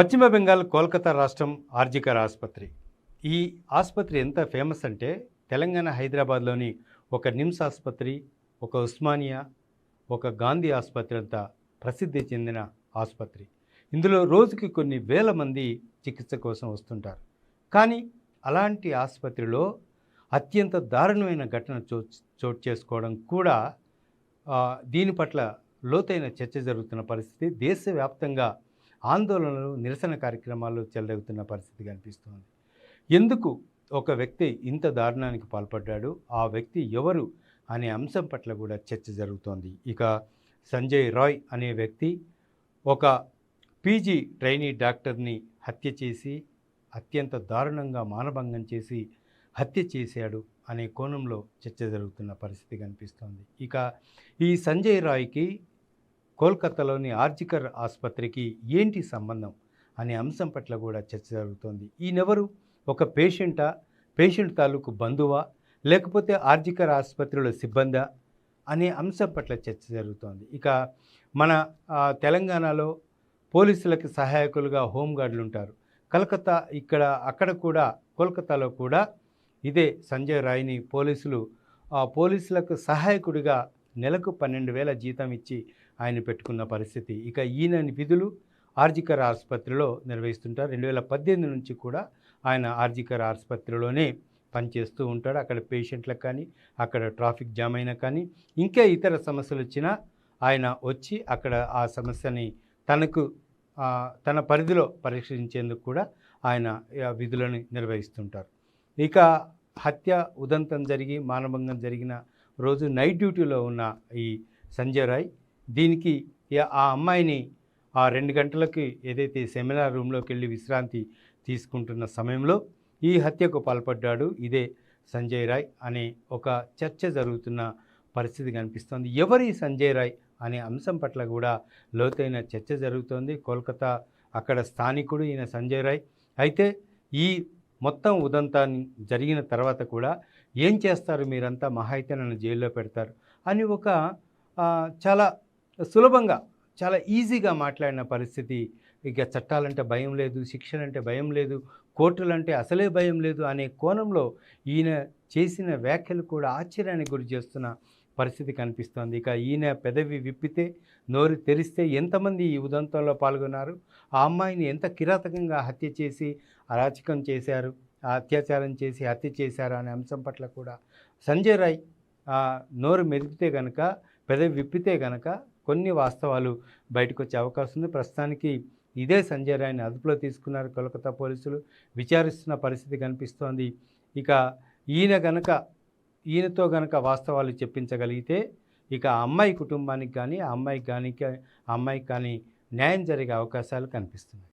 పశ్చిమ బెంగాల్ కోల్కతా రాష్ట్రం ఆర్జికర్ ఆసుపత్రి. ఈ ఆసుపత్రి ఎంత ఫేమస్ అంటే తెలంగాణ హైదరాబాద్లోని ఒక నిమ్స్ ఆసుపత్రి ఒక ఉస్మానియా ఒక గాంధీ ఆసుపత్రి అంత ప్రసిద్ధి చెందిన ఆసుపత్రి. ఇందులో రోజుకి కొన్ని వేల మంది చికిత్స కోసం వస్తుంటారు. కానీ అలాంటి ఆసుపత్రిలో అత్యంత దారుణమైన ఘటన చో చోటు చేసుకోవడం కూడా దీని పట్ల లోతైన చర్చ జరుగుతున్న పరిస్థితి దేశవ్యాప్తంగా ఆందోళనలు నిరసన కార్యక్రమాలు చెలరేగుతున్న పరిస్థితి కనిపిస్తోంది. ఎందుకు ఒక వ్యక్తి ఇంత దారుణానికి పాల్పడ్డాడు? ఆ వ్యక్తి ఎవరు అనే అంశం పట్ల కూడా చర్చ జరుగుతోంది. ఇక సంజయ్ రాయ్ అనే వ్యక్తి ఒక పీజీ ట్రైనీ డాక్టర్ని హత్య చేసి అత్యంత దారుణంగా మానభంగం చేసి హత్య చేశాడు అనే కోణంలో చర్చ జరుగుతున్న పరిస్థితి కనిపిస్తోంది. ఇక ఈ సంజయ్ రాయ్కి కోల్కతాలోని ఆర్జికర్ ఆసుపత్రికి ఏంటి సంబంధం అనే అంశం పట్ల కూడా చర్చ జరుగుతోంది. ఈయనెవరు? ఒక పేషెంటా? పేషెంట్ తాలూకు బంధువా? లేకపోతే ఆర్జికర్ ఆసుపత్రిలో సిబ్బందా? అనే అంశం పట్ల చర్చ జరుగుతోంది. ఇక మన తెలంగాణలో పోలీసులకు సహాయకులుగా హోంగార్డులు ఉంటారు కలకత్తా ఇక్కడ అక్కడ కూడా కోల్కతాలో కూడా ఇదే సంజయ్ రాయ్ని పోలీసులు పోలీసులకు సహాయకుడిగా నెలకు పన్నెండు వేల జీతం ఇచ్చి ఆయన పెట్టుకున్న పరిస్థితి. ఇక ఈయన విధులు ఆర్జికర్ ఆసుపత్రిలో నిర్వహిస్తుంటారు. రెండు వేల పద్దెనిమిది నుంచి కూడా ఆయన ఆర్జికర్ ఆసుపత్రిలోనే పనిచేస్తూ ఉంటాడు. అక్కడ పేషెంట్లకు కానీ అక్కడ ట్రాఫిక్ జామ్ అయినా కానీ ఇంకా ఇతర సమస్యలు వచ్చినా ఆయన వచ్చి అక్కడ ఆ సమస్యని తనకు తన పరిధిలో పరీక్షించేందుకు కూడా ఆయన విధులను నిర్వహిస్తుంటారు. ఇక హత్య ఉదంతం జరిగి మానభంగం జరిగిన రోజు నైట్ డ్యూటీలో ఉన్న ఈ సంజయ్ రాయ్ దీనికి ఆ అమ్మాయిని ఆ రెండు గంటలకి ఏదైతే సెమినార్ రూమ్లోకి వెళ్ళి విశ్రాంతి తీసుకుంటున్న సమయంలో ఈ హత్యకు పాల్పడ్డాడు ఇదే సంజయ్ రాయ్ అనే ఒక చర్చ జరుగుతున్న పరిస్థితి కనిపిస్తోంది. ఎవరి సంజయ్ రాయ్ అనే అంశం పట్ల కూడా లోతైన చర్చ జరుగుతోంది. కోల్కతా అక్కడ స్థానికుడు ఈయన సంజయ్ రాయ్. అయితే ఈ మొత్తం ఉదంతా జరిగిన తర్వాత కూడా ఏం చేస్తారు మీరంతా మహా అయితే నన్ను జైల్లో పెడతారు అని ఒక చాలా సులభంగా చాలా ఈజీగా మాట్లాడిన పరిస్థితి. ఇక చట్టాలంటే భయం లేదు శిక్షణ అంటే భయం లేదు కోర్టులంటే అసలే భయం లేదు అనే కోణంలో ఈయన చేసిన వ్యాఖ్యలు కూడా ఆశ్చర్యానికి గురి చేస్తున్న పరిస్థితి కనిపిస్తోంది. ఇక ఈయన పెదవి విప్పితే నోరు తెరిస్తే ఎంతమంది ఈ ఉదంతంలో పాల్గొన్నారు? ఆ అమ్మాయిని ఎంత కిరాతకంగా హత్య చేసి అరాచకం చేశారు ఆ అత్యాచారం చేసి హత్య చేశారు అనే అంశం పట్ల కూడా సంజయ్ రాయ్ నోరు మెదిపితే గనక పెదవి విప్పితే గనక కొన్ని వాస్తవాలు బయటకు వచ్చే అవకాశం ఉంది. ప్రస్తుతానికి ఇదే సంజయ్ రాయ్ని అదుపులో తీసుకున్నారు కోల్కతా పోలీసులు. విచారిస్తున్న పరిస్థితి కనిపిస్తోంది. ఇక ఈయన గనక ఈయనతో గనక వాస్తవాలు చెప్పించగలిగితే ఇక అమ్మాయి కుటుంబానికి కానీ ఆ అమ్మాయికి కానీ అమ్మాయికి కానీ న్యాయం జరిగే అవకాశాలు కనిపిస్తున్నాయి.